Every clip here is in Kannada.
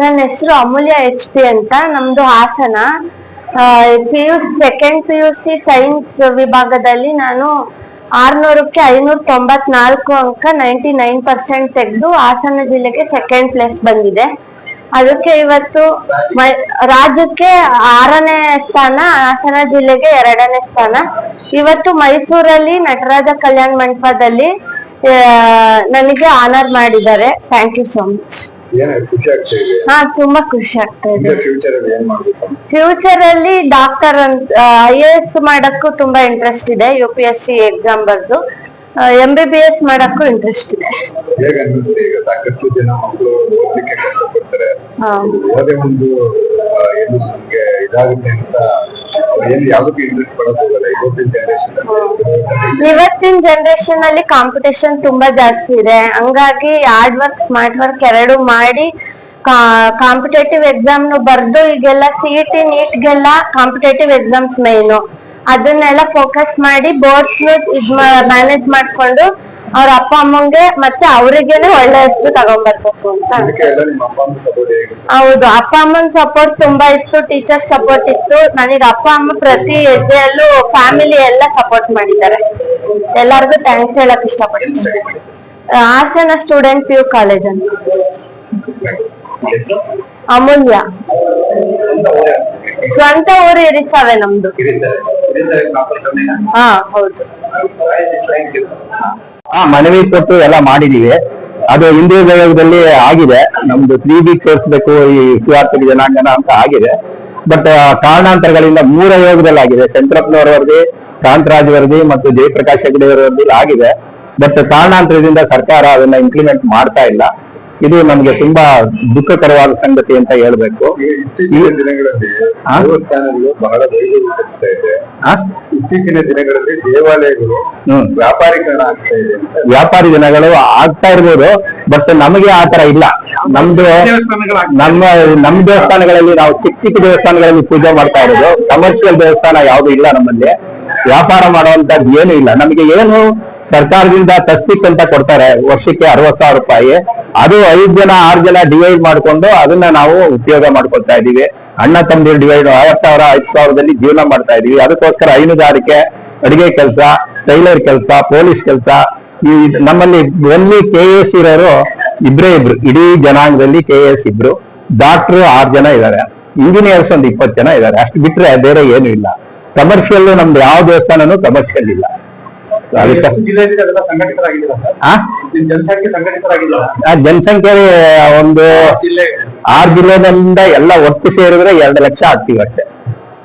ನನ್ನ ಹೆಸರು ಅಮೂಲ್ಯ ಎಚ್ ಪಿ ಅಂತ, ನಮ್ದು Hassan. P U second P U C science ವಿಭಾಗದಲ್ಲಿ ನಾನು ಆರ್ನೂರಕ್ಕೆ ಐನೂರ ತೊಂಬತ್ನಾಲ್ಕು ಅಂಕ ನೈಂಟಿ ನೈನ್ ಪರ್ಸೆಂಟ್ ತೆಗೆದು ಹಾಸನ ಜಿಲ್ಲೆಗೆ ಸೆಕೆಂಡ್ ಪ್ಲೇಸ್ ಬಂದಿದೆ. ಅದಕ್ಕೆ ಇವತ್ತು ರಾಜ್ಯಕ್ಕೆ ಆರನೇ ಸ್ಥಾನ, ಹಾಸನ ಜಿಲ್ಲೆಗೆ ಎರಡನೇ ಸ್ಥಾನ. ಇವತ್ತು ಮೈಸೂರಲ್ಲಿ ನಟರಾಜ ಕಲ್ಯಾಣ ಮಂಟಪದಲ್ಲಿ ನನಗೆ ಆನರ್ ಮಾಡಿದ್ದಾರೆ. ಥ್ಯಾಂಕ್ ಯು ಸೋ ಮಚ್ ಖುಷಿ ಆಗ್ತಾ ಇದೆ? ಹಾ ತುಂಬಾ ಖುಷಿ ಆಗ್ತಾ ಇದೆ. ಫ್ಯೂಚರ್ ಅಲ್ಲಿ ಏನ್ ಮಾಡ್ಬೇಕು? ಫ್ಯೂಚರ್ ಅಲ್ಲಿ ಡಾಕ್ಟರ್ ಅಂತ ಐ ಎ ಎಸ್ ಮಾಡಕ್ಕೂ ತುಂಬಾ ಇಂಟ್ರೆಸ್ಟ್ ಇದೆ U P S C exam ಬರ್ದು. ಎಂ ಬಿ ಬಿ ಎಸ್ ಮಾಡಕ್ಕೂ ಇಂಟ್ರೆಸ್ಟ್ ಇದೆ. ಹೇಗೆ ಅನ್ನಿಸ್ತು? ಈಗ ಸಾಕಷ್ಟು ಜನ ಮಕ್ಕಳು ಓದಲಿಕ್ಕೆ ಕಷ್ಟಪಡ್ತಾರೆ. ಓದೇ ಒಂದು ಏನು ನಮ್ಗೆ ಇದಾಗುತ್ತೆ ಅಂತ ಏನು ಯಾವ್ದಕ್ಕೆ ಇಂಟ್ರೆಸ್ಟ್ ಪಡೋದು ಹೋಗಲ್ಲ ಇವತ್ತಿನ ಜನರೇಷನ್ ಇವತ್ತಿನ ಜನರೇಷನ್ ಅಲ್ಲಿ ಕಾಂಪಿಟೇಷನ್ ತುಂಬಾ ಜಾಸ್ತಿ ಇದೆ. ಹಂಗಾಗಿ ಹಾರ್ಡ್ ವರ್ಕ್ ಸ್ಮಾರ್ಟ್ ವರ್ಕ್ ಎರಡು ಮಾಡಿ ಕಾಂಪಿಟೇಟಿವ್ ಎಕ್ಸಾಮ್ ಬರ್ದು ಈಗೆಲ್ಲ ಸಿ ಇ ಟಿ ನೀಟ್ಗೆಲ್ಲ ಕಾಂಪಿಟೇಟಿವ್ ಎಕ್ಸಾಮ್ಸ್ ಮೇನು ಅದನ್ನೆಲ್ಲ ಫೋಕಸ್ ಮಾಡಿ ಬೋರ್ಡ್ಸ್ ಇದ್ ಮ್ಯಾನೇಜ್ ಮಾಡ್ಕೊಂಡು ಅವ್ರ ಅಪ್ಪ, ಅಮ್ಮಂಗೆ ಮತ್ತೆ ಅವ್ರಿಗೇನೆ ಒಳ್ಳೆ ಹೆಸರು ತಗೊಂಡ್ಬರ್ಬೇಕು ಅಂತ. ಹೌದು, ಅಪ್ಪ, ಅಮ್ಮನ ಸಪೋರ್ಟ್ ತುಂಬಾ ಇತ್ತು ಟೀಚರ್ ಸಪೋರ್ಟ್ ಇತ್ತು. ನನಗೆ ಅಪ್ಪ, ಅಮ್ಮ ಪ್ರತಿ ಹೆಜ್ಜೆಯಲ್ಲೂ ಫ್ಯಾಮಿಲಿ ಎಲ್ಲ ಸಪೋರ್ಟ್ ಮಾಡಿದ್ದಾರೆ. ಎಲ್ಲರಿಗೂ ಥ್ಯಾಂಕ್ಸ್ ಹೇಳಕ್ ಇಷ್ಟಪಡ್ತೀನಿ. Hassan student P U college ಅಂತ. ಅಮೂಲ್ಯ. ಸ್ವಂತ ಊರು ಇರಿಸಾವೆ ನಮ್ದು. ಹಾ ಹೌದು. ಹಾ ಮನವಿ ಕೊಟ್ಟು ಎಲ್ಲ ಮಾಡಿದೀವಿ. ಅದು ಹಿಂದೂ ಪ್ರಯೋಗದಲ್ಲಿ ಆಗಿದೆ. ನಮ್ದು ತ್ರೀ ಬಿ ಸೇರಿಸಬೇಕು ಈ ಶಿವಾರ್ಥಕ ಜನಾಂಗನ ಅಂತ ಆಗಿದೆ. ಬಟ್ ಕಾರಣಾಂತರಗಳಿಂದ ಮೂರ ಯೋಗದಲ್ಲಿ ಆಗಿದೆ. ಚಂದ್ರಪ್ಪನವರ ವರದಿ ಕಾಂತರಾಜ್ ವರದಿ ಮತ್ತು ಜಯಪ್ರಕಾಶ್ ಹೆಗಡೆ ಅವರ ವರದಿ ಆಗಿದೆ. ಬಟ್ ಕಾರಣಾಂತರದಿಂದ ಸರ್ಕಾರ ಅದನ್ನ ಇಂಪ್ಲಿಮೆಂಟ್ ಮಾಡ್ತಾ ಇಲ್ಲ. ಇದು ನಮ್ಗೆ ತುಂಬಾ ದುಃಖಕರವಾದ ಸಂಗತಿ ಅಂತ ಹೇಳ್ಬೇಕು. ಇತ್ತೀಚಿನ ದಿನಗಳಲ್ಲಿ? ದೇವಸ್ಥಾನಗಳು ಬಹಳ ಇದೆ? ಇತ್ತೀಚಿನ ದಿನಗಳಲ್ಲಿ ದೇವಾಲಯಗಳು. ವ್ಯಾಪಾರೀಕರಣ ಆಗ್ತಾ ಇದೆ ವ್ಯಾಪಾರಿ ದಿನಗಳು ಆಗ್ತಾ ಇರ್ಬೋದು ಬಟ್ ನಮಗೆ ಆ ತರ ಇಲ್ಲ. ನಮ್ದು ನಮ್ಮ ನಮ್ಮ ದೇವಸ್ಥಾನಗಳಲ್ಲಿ ನಾವು ಚಿಕ್ಕ ಚಿಕ್ಕ ದೇವಸ್ಥಾನಗಳಲ್ಲಿ ಪೂಜೆ ಮಾಡ್ತಾ ಇರೋದು. ಕಮರ್ಷಿಯಲ್ ದೇವಸ್ಥಾನ ಯಾವ್ದು ಇಲ್ಲ ನಮ್ಮಲ್ಲಿ. ವ್ಯಾಪಾರ ಮಾಡುವಂತದ್ದು ಏನು ಇಲ್ಲ. ನಮಗೆ ಏನು ಸರ್ಕಾರದಿಂದ ತಸ್ತಿಕ್ ಅಂತ ಕೊಡ್ತಾರೆ, ವರ್ಷಕ್ಕೆ ಅರವತ್ ಸಾವಿರ ರೂಪಾಯಿ. ಅದು ಐದ್ ಜನ, ಆರು ಜನ ಡಿವೈಡ್ ಮಾಡ್ಕೊಂಡು ಅದನ್ನ ನಾವು ಉಪಯೋಗ ಮಾಡ್ಕೊಳ್ತಾ ಇದೀವಿ ಅಣ್ಣ ತಮ್ಮದಿರು ಡಿವೈಡ್ ಐವತ್ ಸಾವಿರ, ಐದು ಸಾವಿರದಲ್ಲಿ ಜೀವನ ಮಾಡ್ತಾ ಇದೀವಿ ಅದಕ್ಕೋಸ್ಕರ ಹೈನುಗಾರಿಕೆ, ಅಡಿಗೆ ಕೆಲಸ, ಟೈಲರ್ ಕೆಲಸ, ಪೊಲೀಸ್ ಕೆಲಸ. ಈ ನಮ್ಮಲ್ಲಿ ಓನ್ಲಿ ಕೆ ಎಸ್ ಇರೋರು ಇಬ್ರೇ ಇಬ್ರು. ಇಡೀ ಜನಾಂಗದಲ್ಲಿ ಕೆ ಎಸ್ ಇಬ್ರು. ಡಾಕ್ಟರ್ ಆರು ಜನ ಇದ್ದಾರೆ ಇಂಜಿನಿಯರ್ಸ್ ಒಂದು ಇಪ್ಪತ್ತು ಜನ ಇದ್ದಾರೆ ಅಷ್ಟು ಬಿಟ್ರೆ ಬೇರೆ ಏನು ಇಲ್ಲ. ಕಮರ್ಷಿಯಲ್ ನಮ್ದು ಯಾವ ದೇವಸ್ಥಾನನೂ ಕಮರ್ಷಿಯಲ್ ಇಲ್ಲ. ಜನಸಂಖ್ಯೆ ಒಂದು ಆರ್ ಜಿಲ್ಲೆಯಿಂದ ಎಲ್ಲ ಒಟ್ಟು ಸೇರಿದ್ರೆ ಎರಡು ಲಕ್ಷ ಆಗ್ತೀವಿ ಅಷ್ಟೇ.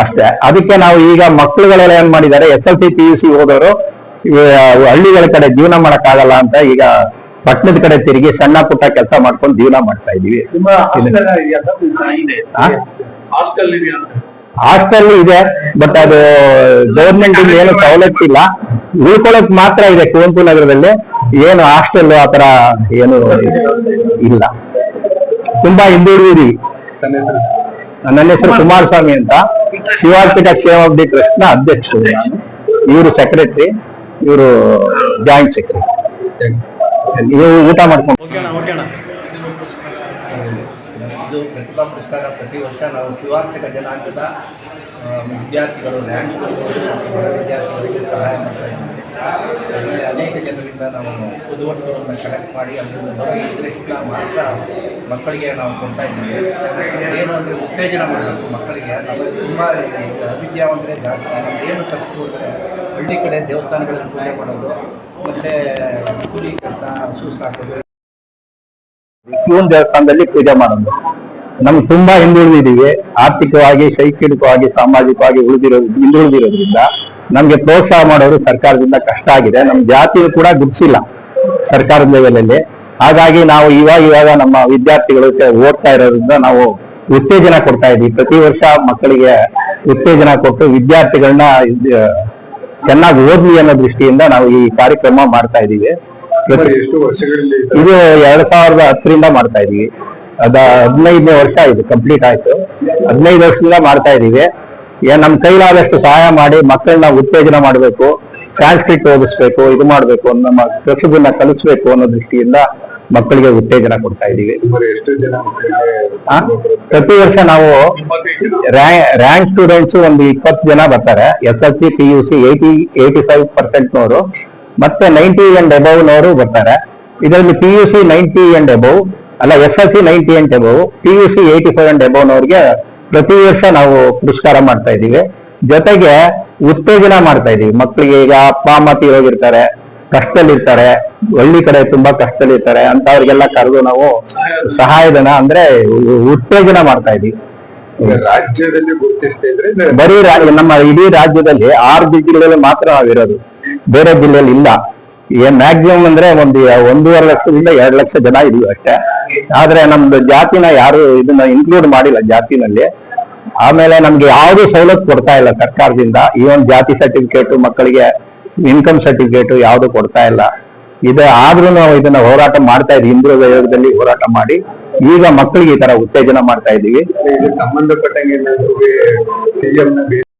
ಅಷ್ಟೇ. ಅದಕ್ಕೆ ನಾವು ಈಗ ಮಕ್ಕಳುಗಳೆಲ್ಲ ಏನ್ ಮಾಡಿದ್ದಾರೆ? S L C P U C ಹೋದವರು ಹಳ್ಳಿಗಳ ಕಡೆ ಜೀವನ ಮಾಡಕ್ಕಾಗಲ್ಲ ಅಂತ ಈಗ ಪಟ್ಟಣದ ಕಡೆ ತಿರುಗಿ ಸಣ್ಣ ಪುಟ್ಟ ಕೆಲಸ ಮಾಡ್ಕೊಂಡು ಜೀವನ ಮಾಡ್ತಾ ಇದೀವಿ. ಹಾಸ್ಟೆಲ್ ಇದೆ ಬಟ್ ಅದು ಗವರ್ಮೆಂಟ್ ಇಂದ ಏನು ಸವಲತ್ತಿಲ್ಲ ಉಳ್ಕೊಳಕ್ ಮಾತ್ರ ಇದೆ ಕುವೆಂಪು ನಗರದಲ್ಲಿ. ಏನು ಹಾಸ್ಟೆಲ್ ಆತರ ಏನು ಇಲ್ಲ. ತುಂಬಾ ಹಿಂದುಳಿದೀವಿ ತನ್ನ ನನ್ನ ಹೆಸರು ಕುಮಾರಸ್ವಾಮಿ ಅಂತ. ಶಿವಾರ್ಪೀಠ ಕ್ಷೇಮಾಭಿವೃದ್ಧಿ ಟ್ರಸ್ಟ್ನ ಅಧ್ಯಕ್ಷರು. ಇವರು ಸೆಕ್ರೆಟರಿ ಇವರು ಜಾಯಿಂಟ್ ಸೆಕ್ರೆಟರಿ ನೀವು ಊಟ ಮಾಡ್ಕೊಂಡು ಇದು ಪ್ರತಿಭಾ ಪುರಸ್ಕಾರ ಪ್ರತಿ ವರ್ಷ ನಾವು ಶಿವಾರ್ಥಿಕ ಜನಾಂಗದ ವಿದ್ಯಾರ್ಥಿಗಳು, ರ್ಯಾಂಕ್ ವಿದ್ಯಾರ್ಥಿಗಳಿಗೆ ಸಹಾಯ ಮಾಡ್ತಾ ಇದ್ದೀವಿ ಅದರಲ್ಲಿ ಅನೇಕ ಜನರಿಂದ ನಾವು ಪುದುವಸ್ತುಗಳನ್ನು ಕಲೆಕ್ಟ್ ಮಾಡಿ ಅದರಿಂದ ಬರೋ ಇಂಟ್ರೆಸ್ಟ್ನ ಮಾತ್ರ ಮಕ್ಕಳಿಗೆ ನಾವು ಕೊಡ್ತಾ ಇದ್ದೀವಿ. ಏನು ಅಂದರೆ ಉತ್ತೇಜನ ಮಾಡಬೇಕು ಮಕ್ಕಳಿಗೆ. ನಾವು ತುಂಬ ಅವಿದ್ಯಾವಂತರೇ ಜಾಸ್ತಿ. ಏನು ಕಲಿತು ಅಂದರೆ ಹಳ್ಳಿ ಕಡೆ ದೇವಸ್ಥಾನಗಳಲ್ಲಿ ಪೂಜೆ ಮಾಡೋದು, ಮತ್ತು ಕೂಲಿ ಕೆಲಸ ಹಸು ಸಾಕೋದು. ಶಿವನ್ ದೇವಸ್ಥಾನದಲ್ಲಿ ಪೂಜೆ ಮಾಡೋದು. ನಮ್ಗೆ ತುಂಬಾ ಹಿಂದುಳಿದಿದ್ದೀವಿ ಆರ್ಥಿಕವಾಗಿ ಶೈಕ್ಷಣಿಕವಾಗಿ ಸಾಮಾಜಿಕವಾಗಿ ಉಳಿದಿರೋ ಹಿಂದುಳಿದಿರೋದ್ರಿಂದ ನಮ್ಗೆ ಪ್ರೋತ್ಸಾಹ ಮಾಡೋರು ಸರ್ಕಾರದಿಂದ ಕಷ್ಟ ಆಗಿದೆ. ನಮ್ ಜಾತಿಯು ಕೂಡ ಗುಡ್ಸಿಲ್ಲ ಸರ್ಕಾರದ ಲೆವೆಲಲ್ಲಿ. ಹಾಗಾಗಿ ನಾವು ಇವಾಗ ಇವಾಗ ನಮ್ಮ ವಿದ್ಯಾರ್ಥಿಗಳಿಗೆ ಓದ್ತಾ ಇರೋದ್ರಿಂದ ನಾವು ಉತ್ತೇಜನ ಕೊಡ್ತಾ ಇದ್ವಿ. ಪ್ರತಿ ವರ್ಷ ಮಕ್ಕಳಿಗೆ ಉತ್ತೇಜನ ಕೊಟ್ಟು ವಿದ್ಯಾರ್ಥಿಗಳನ್ನ ಚೆನ್ನಾಗಿ ಓದ್ಲಿ ಅನ್ನೋ ದೃಷ್ಟಿಯಿಂದ ನಾವು ಈ ಕಾರ್ಯಕ್ರಮ ಮಾಡ್ತಾ ಇದೀವಿ. ಇದು ಎರಡ್ ಸಾವಿರದ ಹತ್ತರಿಂದ ಮಾಡ್ತಾ ಇದೀವಿ. ಅದ ಹದಿನೈದನೇ ವರ್ಷ ಇದು ಕಂಪ್ಲೀಟ್ ಆಯ್ತು. ಹದಿನೈದು ವರ್ಷದಿಂದ ಮಾಡ್ತಾ ಇದೀವಿ ಏನ್ ನಮ್ ಕೈಲಾದಷ್ಟು ಸಹಾಯ ಮಾಡಿ ಮಕ್ಕಳನ್ನ ಉತ್ತೇಜನ ಮಾಡಬೇಕು ಸಾಂಸ್ಕೃತಿ ಓದಿಸ್ಬೇಕು, ಇದು ಮಾಡ್ಬೇಕು, ನಮ್ಮ ಕಸುಬನ್ನ ಕಲಿಸ್ಬೇಕು ಅನ್ನೋ ದೃಷ್ಟಿಯಿಂದ ಮಕ್ಕಳಿಗೆ ಉತ್ತೇಜನ ಕೊಡ್ತಾ ಆ? ಪ್ರತಿ ವರ್ಷ ನಾವು ರ್ಯಾಂಕ್ ಸ್ಟೂಡೆಂಟ್ಸ್ ಒಂದು ಇಪ್ಪತ್ತು ಜನ ಬರ್ತಾರೆ. S L C, P U C, eighty eighty five percent ನವರು ಮತ್ತೆ ನೈಂಟಿ ಅಂಡ್ ಅಬೌವ್ ನೋರು ಬರ್ತಾರೆ. ಇದರಲ್ಲಿ P U C ninety and above ಅಲ್ಲ S L C ninety and above P U C eighty five and ಎಬೋವ್ನವ್ರಿಗೆ ಪ್ರತಿ ವರ್ಷ ನಾವು ಪುರಸ್ಕಾರ ಮಾಡ್ತಾ ಇದ್ದೀವಿ. ಜೊತೆಗೆ ಉತ್ತೇಜನ ಮಾಡ್ತಾ ಇದೀವಿ ಮಕ್ಕಳಿಗೆ ಈಗ ಅಪ್ಪ ಅಮ್ಮ ತೀರೋಗಿರ್ತಾರೆ ಕಷ್ಟದಲ್ಲಿರ್ತಾರೆ ಹಳ್ಳಿ ಕಡೆ ತುಂಬಾ ಕಷ್ಟದಲ್ಲಿರ್ತಾರೆ ಅಂತವ್ರಿಗೆಲ್ಲ ಕರೆದು ನಾವು ಸಹಾಯಧನ ಅಂದ್ರೆ ಉತ್ತೇಜನ ಮಾಡ್ತಾ ಇದೀವಿ ರಾಜ್ಯದಲ್ಲಿ ಗೊತ್ತಿರ್ತೇವೆ ಬರೀ ನಮ್ಮ ಇಡೀ ರಾಜ್ಯದಲ್ಲಿ ಆರು ಜಿಲ್ಲೆಗಳಲ್ಲಿ ಮಾತ್ರ ನಾವಿರೋದು. ಬೇರೆ ಜಿಲ್ಲೆಯಲ್ಲಿ ಇಲ್ಲ. ಏನ್ ಮ್ಯಾಕ್ಸಿಮಮ್ ಅಂದ್ರೆ ಒಂದು ಒಂದೂವರೆ ಲಕ್ಷದಿಂದ ಎರಡು ಲಕ್ಷ ಜನ ಇದೀವಿ ಅಷ್ಟೇ. ಆದ್ರೆ ನಮ್ದು ಜಾತಿನ ಯಾರು ಇದನ್ನ ಇನ್ಕ್ಲೂಡ್ ಮಾಡಿಲ್ಲ ಜಾತಿನಲ್ಲಿ. ಆಮೇಲೆ ನಮ್ಗೆ ಯಾವ್ದು ಸವಲತ್ತು ಕೊಡ್ತಾ ಇಲ್ಲ ಸರ್ಕಾರದಿಂದ. ಈ ಒಂದು ಜಾತಿ ಸರ್ಟಿಫಿಕೇಟ್ ಮಕ್ಕಳಿಗೆ ಇನ್ಕಮ್ ಸರ್ಟಿಫಿಕೇಟ್ ಯಾವ್ದು ಕೊಡ್ತಾ ಇಲ್ಲ. ಇದು, ಆದ್ರೂ ನಾವು ಇದನ್ನ ಹೋರಾಟ ಮಾಡ್ತಾ ಇದ್ವಿ, ಹಿಂದುಳಿದ ಯೋಗದಲ್ಲಿ ಹೋರಾಟ ಮಾಡಿ. ಈಗ ಮಕ್ಕಳಿಗೆ ಈ ತರ ಉತ್ತೇಜನ ಮಾಡ್ತಾ ಇದೀವಿ ಸಂಬಂಧಪಟ್ಟಂಗೆ